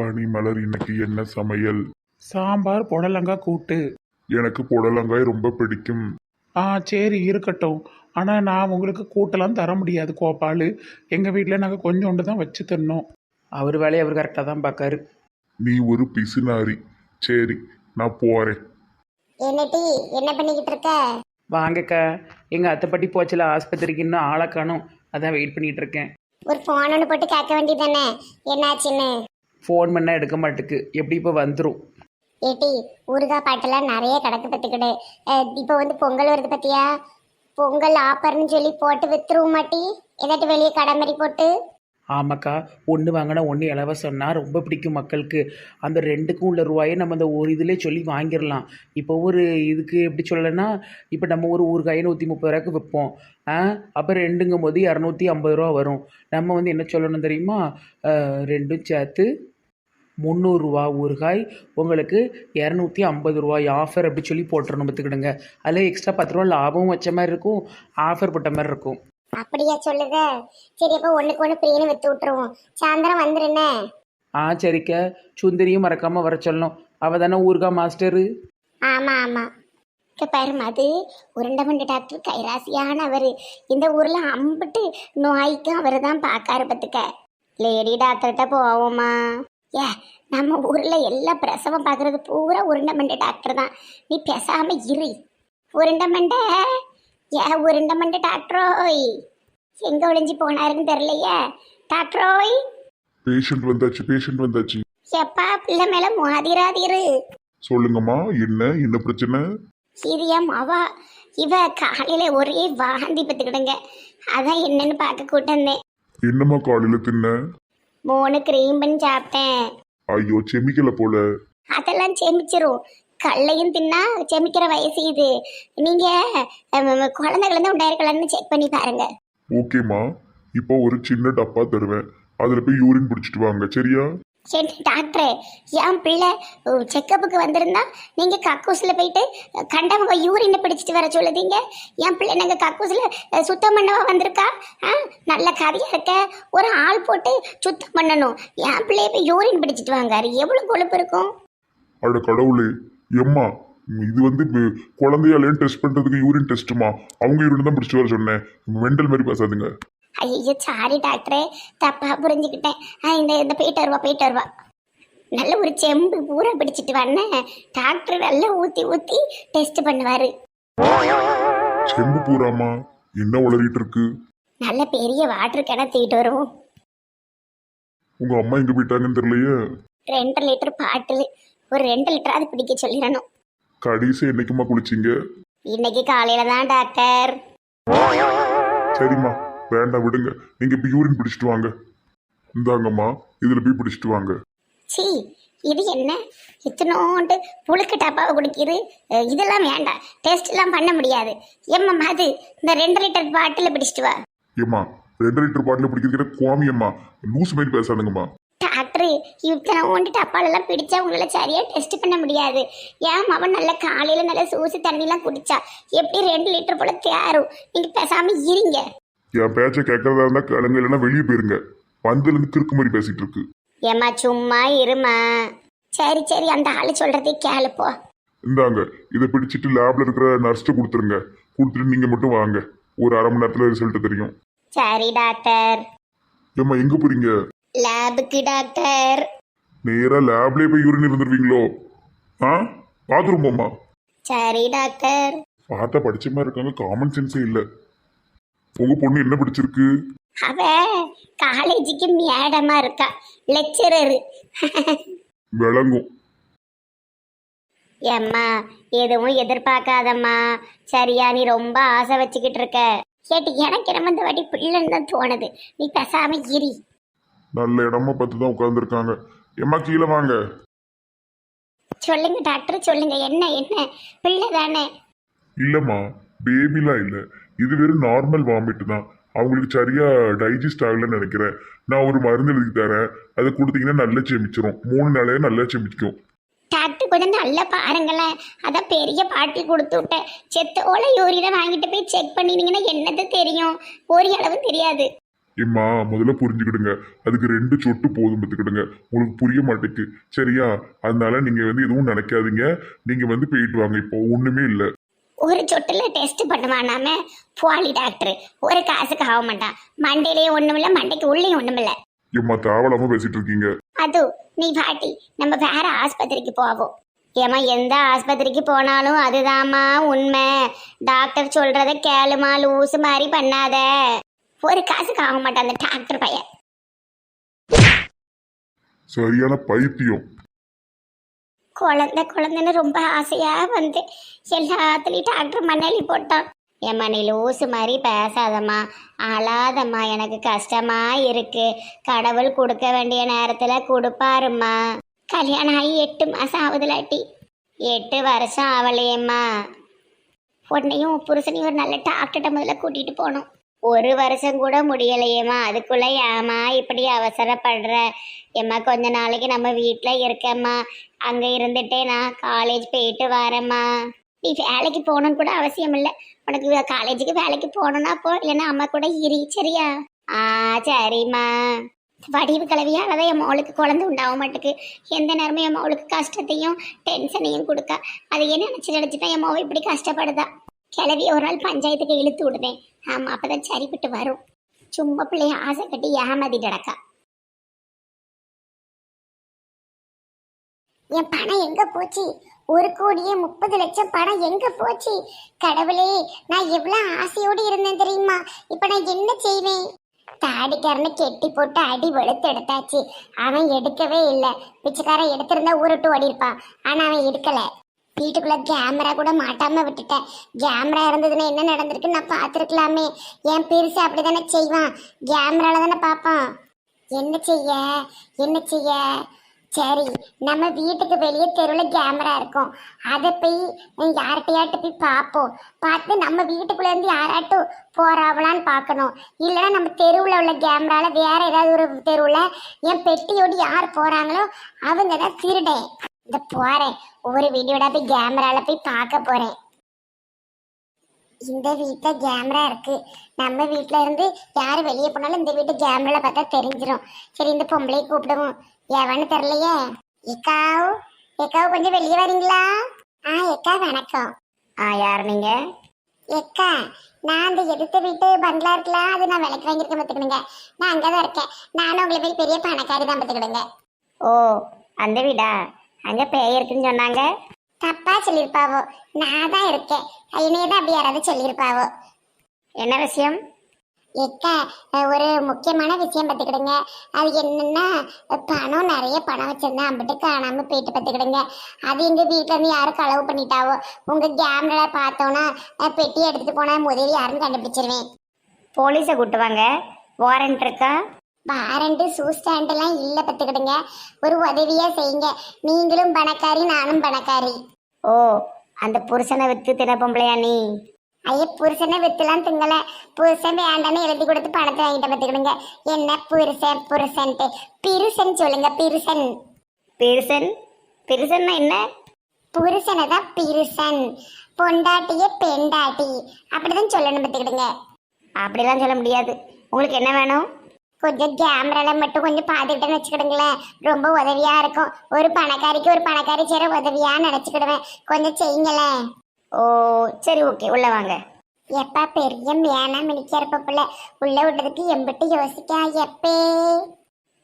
பனிமலர் இன்னைக்கு என்ன சமையல்? சாம்பார் புடலங்காய் கூட்டு. எனக்கு புடலங்காய் ரொம்ப பிடிக்கும். ஆ சரி இருக்கட்டும். ஆனால் நான் உங்களுக்கு கூட்டெல்லாம் தர முடியாது கோபால். எங்கள் வீட்டில் நாங்கள் கொஞ்சோண்டு தான் வச்சு தரணும் அவர் வேலையை அவர் கரெக்டாக தான் பார்க்காரு. நீ ஒரு பிசுனாரி சரி நான் போறேன். என்னட்டி என்ன பண்ணிக்கிட்டு இருக்க? வாங்கக்கா. எங்கள் அத்தைப்பட்டி போச்சில் ஆஸ்பத்திரிக்கு இன்னும் ஆளை காணும். அதான் வெயிட் பண்ணிட்டு இருக்கேன். ஒரு போன் ஒன்று போட்டு கேட்க வேண்டியதானே என்னாச்சுன்னு? ஃபோன் பண்ணால் எடுக்க மாட்டுக்கு. எப்படி இப்போ வந்துடும் ஏட்டி ஊறுகாய் பாட்டெல்லாம் நிறைய கிடக்கு பத்துக்கிடு. இப்போ வந்து பொங்கல் வருது பத்தியா? பொங்கல் ஆப்பர்னு சொல்லி போட்டு வித்துருவோம் மாட்டி. ஏதாட்டு வெளியே கடை மாதிரி போட்டு. ஆமாக்கா ஒன்று வாங்கினா ஒன்று இலவசம்னா ரொம்ப பிடிக்கும் மக்களுக்கு. அந்த ரெண்டுக்கும் உள்ள ரூபாயை நம்ம அந்த ஒரு இதிலே சொல்லி வாங்கிடலாம் இப்போ ஒரு இதுக்கு எப்படி சொல்லலைன்னா இப்போ நம்ம ஒரு ஊறுகாயை நூற்றி முப்பது ரூபாய்க்கு விற்போம் ஆ அப்போ ரெண்டுங்கும் போது இரநூத்தி ஐம்பது ரூபா வரும். நம்ம வந்து என்ன சொல்லணும் தெரியுமா? ரெண்டும் சேர்த்து முந்நூறுரூவா ஊறுகாய் உங்களுக்கு இரநூத்தி ஐம்பது ரூபாய் ஆஃபர் அப்படி சொல்லி போட்டுறணும் பார்த்துக்கிடுங்க. அதில் எக்ஸ்ட்ரா பத்து ரூபா லாபமும் வச்ச மாதிரி இருக்கும். ஆஃபர் போட்ட மாதிரி இருக்கும். அப்படியா சொல்லுத? சரி அப்போ ஒண்ணுக்கு ஒன்று பிரியனு வித்து விட்டுருவோம். சாயந்தரம் வந்துருண்ணே. ஆ சரிக்க. சுந்தரியும் மறக்காமல் வர சொல்லணும். அவள் தானே ஊறுகாய் மாஸ்டரு? ஆமா ஆமா. இங்க பாரு மது உருண்டமண்ட டாக்டர் கைராசியானவர். இந்த ஊர்ல அம்பிட்டு நோய்க்கும் அவர் தான் பார்க்காரு பத்துக்க லேடி டாக்டர்கிட்ட போவோமா? ஏ நம்ம ஊர்ல எல்லா பிரசவம் பார்க்கறது பூரா உருண்டமண்ட டாக்டர் தான். நீ பேசாம இரு. உருண்டமண்ட? ஏ உருண்டமண்ட டாக்டரோய் எங்க ஒளிஞ்சு போனாருன்னு தெரியலையே. டாக்டரோய் பேஷண்ட் வந்தாச்சு பேஷண்ட் வந்தாச்சு. எப்பா பிள்ளை மேல மாதிராதிரு சொல்லுங்கம்மா என்ன என்ன பிரச்சனை? இது என் இவ காலையில ஒரே வாந்தி பத்துக்கிடுங்க. அதான் என்னன்னு பார்க்க கூட்டந்தேன் என்னம்மா காலையில தின்ன? மூணு கிரீம் பண்ணி சாப்பிட்டேன். ஐயோ செமிக்கல போல. அதெல்லாம் செமிச்சிரும். கல்லையும் தின்னா செமிக்கிற வயசு இது. நீங்க குழந்தைகள் தான் உண்டாயிருக்கலாம்னு செக் பண்ணி பாருங்க. ஓகேம்மா. இப்போ ஒரு சின்ன டப்பா தருவேன். அதுல போய் யூரின் பிடிச்சிட்டு வாங்க. சரியா? சரி டாக்டரே? என் பிள்ளை? செக்கப்புக்கு வந்திருந்தா நீங்கள் கக்கூசில் போயிட்டு கண்டவங்க யூரினை பிடிச்சிட்டு வர சொல்லுதீங்க. என் பிள்ளை நாங்கள் கக்கூசில் சுத்தம் பண்ணவா வந்திருக்கா? ஆ நல்ல கதையாக இருக்க. ஒரு ஆள் போட்டு சுத்தம் பண்ணணும். என் பிள்ளைய போய் யூரின் பிடிச்சிட்டு வாங்காரு எவ்வளோ கொழுப்பு இருக்கும்? அட கடவுளே. எம்மா இது வந்து குழந்தையாலேன்னு டெஸ்ட் பண்ணுறதுக்கு யூரின் டெஸ்ட்டுமா அவங்க யூரின் தான் பிடிச்சிட்டு வர சொன்னேன். மெண்டல் மாதிரி பேசாதுங்க. ஐயோ சாரி டாக்டரே தப்பா புரிஞ்சுக்கிட்டேன். இந்த இந்த போயிட்டு வருவா போயிட்டு வருவா. நல்ல ஒரு செம்பு பூரா பிடிச்சிட்டு வந்தேன் டாக்டர் நல்லா ஊத்தி ஊத்தி டெஸ்ட் பண்ணுவாரு. செம்பு பூராமா? என்ன உளறிட்டு இருக்கு? நல்ல பெரிய வாட்டர் கிணத்திட்டு வரும் உங்க அம்மா எங்க போயிட்டாங்கன்னு தெரியலையே? ரெண்டு லிட்டர் பாட்டில். ஒரு ரெண்டு லிட்டராது பிடிக்க சொல்லிடணும். கடைசி என்னைக்குமா குளிச்சிங்க? இன்னைக்கு காலையில தான் டாக்டர் சரிம்மா. வேண்டாம் விடுங்க. நீங்க இப்ப யூரின் பிடிச்சிட்டு வாங்க. இந்தாங்கம்மா இதுல போய் பிடிச்சிட்டு வாங்க. சீ இது என்ன? இத்தனோண்டு புழுக்கு டப்பாவை குடிக்கிது. அஹ், இதெல்லாம் வேண்டாம். டெஸ்ட் எல்லாம் பண்ண முடியாது. எம்மா அது இந்த ரெண்டு லிட்டர் பாட்டில் பிடிச்சிட்டு வா. ஏம்மா ரெண்டு லிட்டர் பாட்டில் பிடிக்கிறதுக்கிற கோமியம்மா லூஸ் மாதிரி பேசாதுங்கம்மா. டாக்டர் இத்தனை ஓண்டு டப்பாலெல்லாம் பிடிச்சா உங்களால சரியா டெஸ்ட் பண்ண முடியாது. ஏன் அவன் நல்ல காலையில நல்ல சூசு தண்ணிலாம் குடிச்சா? எப்படி ரெண்டு லிட்டர் போல தேரும்? நீங்க பேசாம இருங்க. என் பேச்சை கேட்கறதா இருந்தா கிளங்க இல்லைன்னா வெளியே போயிருங்க. வந்ததுல இருந்து கிறுக்கு மாதிரி பேசிட்டு இருக்கு. ஏம்மா சும்மா இருமா சரி சரி அந்த ஆளு சொல்றதே கேளுப்போ இந்தாங்க இதை பிடிச்சிட்டு லேப்ல இருக்கிற நர்ஸ்ட்டு கொடுத்துருங்க. கொடுத்துட்டு நீங்க மட்டும் வாங்க. ஒரு அரை மணி நேரத்துல ரிசல்ட் தெரியும். சரி டாக்டர் ஏம்மா எங்க போறீங்க? லேபுக்கு டாக்டர் நேரா லேப்லயே போய் யூரின் இருந்துருவீங்களோ? ஆ? பாத்ரூம் போம்மா. சரி டாக்டர் பார்த்தா படிச்ச மாதிரி இருக்காங்க காமன் சென்ஸே இல்ல. உங்க பொண்ணு என்ன பிடிச்சிருக்கு? அவ காலேஜுக்கு மேடமா இருக்கா. லெக்சரரு விளங்கும். ஏம்மா எதுவும் எதிர்பார்க்காதம்மா. சரியா நீ ரொம்ப ஆசை வச்சுக்கிட்டு இருக்க. கேட்டு எனக்கு என்ன இந்த வாட்டி பிள்ளைன்னு தான் தோணுது. நீ பேசாம இரி. நல்ல இடமா பார்த்து தான் உட்காந்துருக்காங்க ஏம்மா கீழே வாங்க. சொல்லுங்க டாக்டர் சொல்லுங்க. என்ன என்ன? பிள்ளை தானே. இல்லம்மா பேபிலாம் இல்ல. இது வெறும் நார்மல் வாமிட் தான். அவங்களுக்கு சரியா டைஜஸ்ட் ஆகலன்னு நினைக்கிறேன். நான் ஒரு மருந்து எழுதி தரேன். அதை கொடுத்தீங்கன்னா நல்லா செமிச்சிரும். மூணு நாளே நல்லா செமிக்கும். டாக்டர் கொஞ்சம் நல்லா பாருங்களேன். அதான் பெரிய பாட்டில் கொடுத்து விட்டேன் செத்தோல யூரினை வாங்கிட்டு போய் செக் பண்ணினீங்கன்னா என்னது தெரியும்? ஒரு அளவு தெரியாது. ஏம்மா முதல்ல புரிஞ்சுக்கிடுங்க. அதுக்கு ரெண்டு சொட்டு போதும் பார்த்துக்கிடுங்க. உங்களுக்கு புரிய மாட்டேக்கு சரியா? அதனால நீங்க வந்து எதுவும் நினைக்காதீங்க. நீங்க வந்து போயிட்டு வாங்க. இப்போ ஒண்ணுமே இல்லை. ஒரு சொட்டுல டெஸ்ட் பண்ணுவானாம போலி டாக்டர் ஒரு காசுக்கு ஆக மாட்டான். மண்டையிலேயே ஒண்ணுமில்ல மண்டைக்கு உள்ளேயும் ஒண்ணுமில்ல ஏம்மா தேவலாம பேசிட்டு இருக்கீங்க. அது நீ பாட்டி நம்ம வேற ஆஸ்பத்திரிக்கு போவோம். ஏமா எந்த ஆஸ்பத்திரிக்கு போனாலும் அதுதாம்மா உண்மை. டாக்டர் சொல்றத கேளுமா லூசு மாதிரி பண்ணாத. ஒரு காசுக்கு ஆக மாட்டான் அந்த டாக்டர் பையன். சரியான பைத்தியம். குழந்தை குழந்தைன்னு ரொம்ப ஆசையாக வந்து எல்லாத்துலேயும் டாக்டர் மண்ணலி போட்டான். ஏம்மா நீ லூசு மாதிரி பேசாதம்மா. அழாதம்மா. எனக்கு கஷ்டமாக இருக்குது கடவுள் கொடுக்க வேண்டிய நேரத்தில் கொடுப்பாரும்மா. கல்யாணம் ஆகி எட்டு மாதம் ஆகுதுலாட்டி எட்டு வருஷம் ஆகலையேம்மா. உன்னையும் புருஷனையும் ஒரு நல்ல டாக்டர்கிட்ட முதல்ல கூட்டிகிட்டு போகணும். ஒரு வருஷம் கூட முடியலையேம்மா. அதுக்குள்ள ஏம்மா இப்படி அவசரப்படுற? ஏம்மா கொஞ்ச நாளைக்கு நம்ம வீட்டில் இருக்கேம்மா. அங்கே இருந்துட்டே நான் காலேஜ் போயிட்டு வரேம்மா. நீ வேலைக்கு போகணும்னு கூட அவசியம் இல்லை. உனக்கு காலேஜுக்கு வேலைக்கு போகணும்னா போ இல்லைன்னா அம்மா கூட இரு சரியா? ஆ சரிம்மா. வடிவு கலவியால் தான் என் மவளுக்கு குழந்தை உண்டாக மாட்டுக்கு. எந்த நேரமும் என் மவளுக்கு கஷ்டத்தையும் டென்ஷனையும் கொடுக்கா. அதையே நினச்சி நினச்சி தான் என் மவ இப்படி கஷ்டப்படுதா? கிளவி ஒரு நாள் பஞ்சாயத்துக்கு இழுத்து விடுவேன். ஆமாம் அப்போ தான் சரிப்பட்டு வரும். சும்மா பிள்ளைய ஆசை கட்டி ஏமாதி கிடக்கா. என் பணம் எங்க போச்சு? ஒரு கோடியே முப்பது லட்சம் பணம் எங்க போச்சு? கடவுளே நான் எவ்வளோ ஆசையோடு இருந்தேன் தெரியுமா? இப்போ நான் என்ன செய்வேன்? தாடிக்காரனை கெட்டி போட்டு அடி வெளுத்து எடுத்தாச்சு. அவன் எடுக்கவே இல்லை. பிச்சைக்காரன் எடுத்திருந்தா உருட்டு ஓடி இருப்பான் அவன் எடுக்கலை. வீட்டுக்குள்ள கேமரா கூட மாட்டாம விட்டுட்டேன் கேமரா இருந்ததுன்னா என்ன நடந்திருக்கு நான் பார்த்துருக்கலாமே. என் பெருசு அப்படிதானே செய்வான். கேமரால தானே பார்ப்பான். என்ன செய்ய? என்ன செய்ய? சரி நம்ம வீட்டுக்கு வெளியே தெருவில் கேமரா இருக்கும். அதை போய் யார்கிட்டையாட்டு போய் பார்ப்போம். பார்த்து நம்ம வீட்டுக்குள்ளேருந்து யாராட்டும் போறாவலான்னு பார்க்கணும். இல்லைன்னா நம்ம தெருவில் உள்ள கேமராவில் வேற ஏதாவது ஒரு தெருவில் என் பெட்டியோடு யார் போகிறாங்களோ அவங்க தான் திருடேன். இந்த போறேன் ஒவ்வொரு வீடியோட போய் கேமரால போய் பார்க்க போறேன். இந்த வீட்டில் கேமரா இருக்கு. நம்ம வீட்டில் இருந்து யார் வெளியே போனாலும் இந்த வீட்டு கேமரால பார்த்தா தெரிஞ்சிடும் சரி இந்த பொம்பளையை கூப்பிடுவோம். எவன்னு தெரியலையே? எக்காவ் எக்காவ் கொஞ்சம் வெளியே வரீங்களா? ஆ எக்கா வணக்கம். ஆ யார் நீங்க? எக்கா நான் அந்த எதிர்த்த வீட்டு பங்களா இருக்குல்ல அது நான் விலைக்கு வாங்கியிருக்கேன் பார்த்துக்கிடுங்க. நான் அங்கே தான் இருக்கேன். நானும் உங்களை போய் பெரிய பணக்காரி தான் பார்த்துக்கிடுங்க. ஓ அந்த வீடா? அங்க பேய் இருக்குன்னு சொன்னாங்க. தப்பா சொல்லியிருப்பாவோ. நான் தான் இருக்கேன். என்னையே தான் அப்படி யாராவது சொல்லியிருப்பாவோ. என்ன விஷயம்? எக்கா ஒரு முக்கியமான விஷயம் பார்த்துக்கிடுங்க. அது என்னன்னா பணம் நிறைய பணம் வச்சிருந்தேன் அம்பிட்டு காணாமல் போயிட்டு பார்த்துக்கிடுங்க. அது எங்கள் வீட்டிலேருந்து யாரும் களவு பண்ணிட்டாவோ? உங்கள் கேமரா பார்த்தோன்னா பெட்டி எடுத்துகிட்டு போனால் முதலில் யாருன்னு கண்டுபிடிச்சிருவேன். போலீஸை கூட்டுவாங்க வாரண்ட் இருக்கா? வாரண்ட் ஷூ ஸ்டாண்டெல்லாம் இல்லை பார்த்துக்கிடுங்க. ஒரு உதவியா செய்யுங்க. நீங்களும் பணக்காரி நானும் பணக்காரி. ஓ அந்த புருஷனை வித்து தின பொம்பளையா நீ? ஐய புருஷனை வித்துலாம் திங்கல. புருஷன் வேண்டான்னு எழுதி கொடுத்து பணத்தை வாங்கிட்டு பார்த்துக்கிடுங்க. என்ன புருஷன் புருஷன்ட்டு. பிருசன் சொல்லுங்க பிருசன் பிருசன் பிருசன்னா என்ன? புருஷனை தான் பிருசன் பொண்டாட்டிய பெண்டாட்டி. அப்படிதான் சொல்லணும் பார்த்துக்கிடுங்க. அப்படிலாம் சொல்ல முடியாது. உங்களுக்கு என்ன வேணும்? கொஞ்சம் கேமரால மட்டும் கொஞ்சம் பார்த்துக்கிட்டேன்னு வச்சுக்கிடுங்களேன். ரொம்ப உதவியா இருக்கும். ஒரு பணக்காரிக்கு ஒரு பணக்காரி சேர உதவியா நினைச்சுக்கிடுவேன். கொஞ்சம் செய்யுங்களேன் ஓ சரி ஓகே உள்ள வாங்க. எப்பா பெரிய மேனா மினிக்கிறப்ப பிள்ளை. உள்ள விடுறதுக்கு எம்பிட்டு யோசிக்கா எப்பே.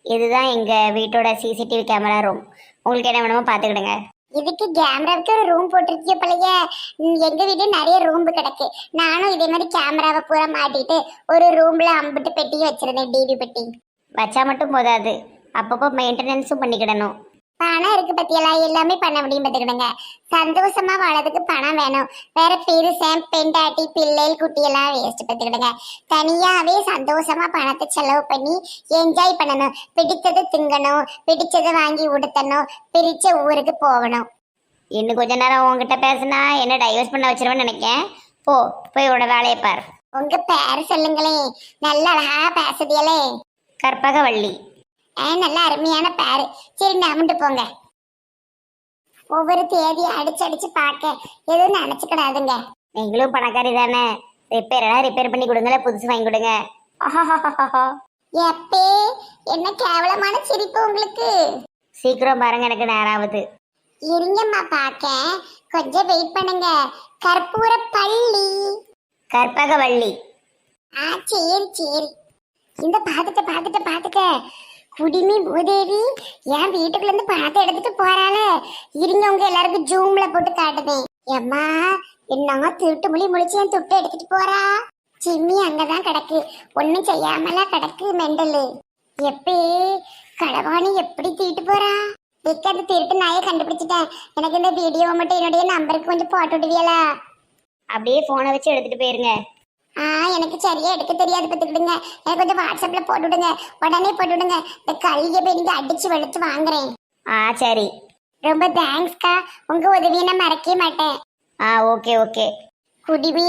இதுதான் எங்க வீட்டோட சிசிடிவி கேமரா ரூம் உங்களுக்கு என்ன வேணுமோ பார்த்துக்கிடுங்க. இதுக்கு கேமராவுக்கு ஒரு ரூம் போட்டிருக்கிய பழைய எங்க வீட்டு நிறைய ரூம் கிடக்கு. நானும் இதே மாதிரி கேமராவை பூரா மாட்டிட்டு ஒரு ரூம்ல அம்பிட்டு பெட்டி வச்சிருந்தேன் டிவி பெட்டி. வச்சா மட்டும் போதாது. அப்பப்போ மெயின்டெனன்ஸும் பண்ணிக்கிடணும். பணம் இருக்கு பத்தியெல்லாம் எல்லாமே பண்ண முடியும் பார்த்துக்கிடுங்க. சந்தோஷமா வாழறதுக்கு பணம் வேணும். வேற பெருசன் பெண்டாட்டி பிள்ளை குட்டியெல்லாம் வேஸ்ட் பார்த்துக்கிடுங்க. தனியாவே சந்தோஷமா பணத்தை செலவு பண்ணி என்ஜாய் பண்ணணும். பிடித்ததை திங்கணும். பிடிச்சதை வாங்கி உடுத்தணும். பிரிச்ச ஊருக்கு போகணும். இன்னும் கொஞ்ச நேரம் உங்ககிட்ட பேசினா என்ன டைவர்ஸ் பண்ண வச்சிருவேன்னு நினைக்கேன். போ போய் உன்னோட வேலையை பார். உங்க பேர் சொல்லுங்களேன். நல்ல அழகா பேசுதியலே. கற்பகவள்ளி. நல்ல அருமையான பேரு. சரி நம்பிட்டு போங்க. ஒவ்வொரு தேதியும் அடிச்சு அடிச்சு பார்க்க. எதுவும் நினைச்சுக்கிடாதுங்க. நீங்களும் பணக்காரி தானே? ரிப்பேர் ரிப்பேர் பண்ணி கொடுங்களேன் புதுசு வாங்கி கொடுங்க. எப்பே என்ன கேவலமான சிரிப்பு உங்களுக்கு. சீக்கிரம் பாருங்க எனக்கு நேராவது இருங்கம்மா பார்க்க. கொஞ்சம் வெயிட் பண்ணுங்க. கற்பூர பள்ளி. கற்பகவள்ளி ஆ சரி சரி. இந்த பாத்துட்ட பாத்துட்ட பாத்துட்ட குடிமி பூதேவி என் வீட்டுக்குள்ள இருந்து பணத்தை எடுத்துட்டு போறாள. இருங்க உங்க எல்லாருக்கும் ஜூம்ல போட்டு காட்டுதேன். எம்மா என்னங்க திருட்டு மொழி முடிச்சு என் துட்டு எடுத்துட்டு போறா. சிம்மி அங்கதான் கிடக்கு. ஒண்ணும் செய்யாமலா கிடக்கு மெண்டலு. எப்பே களவாணி எப்படி தீட்டு போறா? எக்க அந்த திருட்டு நாயை கண்டுபிடிச்சிட்டேன் எனக்கு இந்த வீடியோ மட்டும் என்னுடைய நம்பருக்கு கொஞ்சம் போட்டு விடுவியலா? அப்படியே போனை வச்சு எடுத்துட்டு போயிருங்க. ஆ எனக்கு சரியா எடுக்க தெரியாது பார்த்துக்கிடுங்க. எனக்கு கொஞ்சம் வாட்ஸ்அப்ல போட்டு விடுங்க உடனே போட்டு விடுங்க இந்த கல்வியை போய் நீங்க அடிச்சு வெளுத்து வாங்குறேன். ஆ சரி. ரொம்ப தேங்க்ஸ்க்கா. உங்க உதவியை நான் மறக்கவே மாட்டேன். ஆ ஓகே ஓகே. குடிமி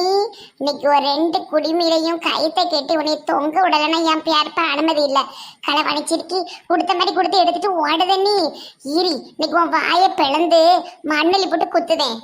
இன்னைக்கு ஒரு ரெண்டு குடிமீரையும் கைத்தை கட்டி உன்னை தொங்க விடலைன்னா என் பேர்ப்ப அனுமதி இல்லை. களவணிச்சிருக்கி கொடுத்த மாதிரி கொடுத்து எடுத்துட்டு ஓடுத நீ. ஈரி இன்னைக்கு உன் வாயை பிளந்து மண்ணில் போட்டு குத்துதேன்.